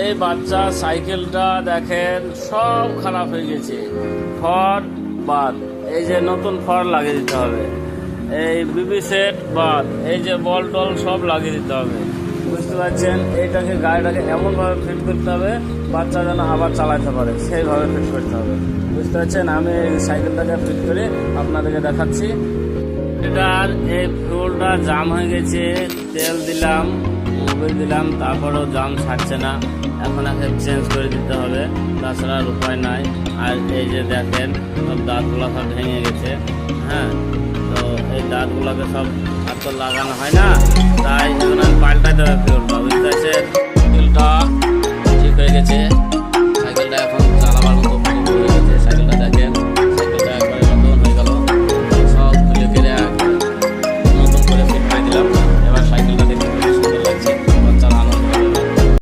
এই বাচ্চা সাইকেলটা দেখেন, সব খারাপ হয়ে গেছে। ফর বাদ। এই যে নতুন ফর লাগিয়ে দিতে হবে। এই বিবি সেট বাদ। এই যে বল টল সব লাগিয়ে দিতে হবে। বুঝতে পারছেন? এইটাকে গাড়িটাকে এমনভাবে ফিট করতে হবে, বাচ্চা যেন আবার চালাতে পারে। সেইভাবে ফিট করতে হবে। বুঝতে পারছেন? আমি সাইকেলটাকে ফিট করে আপনাদেরকে দেখাচ্ছি। এটার এই ফিউলটা জাম হয়ে গেছে। তেল দিলাম। মোবিল দিলাম, তারপরেও জাম ছাড়ছে না। এখন একে চেঞ্জ করে দিতে হবে, তাছাড়া আর উপায় নাই। আর এই যে দেখেন, সব দাঁতগুলো সব ভেঙে গেছে হ্যাঁ? তো এই দাঁতগুলোকে সব আর তো লাগানো হয় না, তাই এখন আর পাল্টাতে হবে।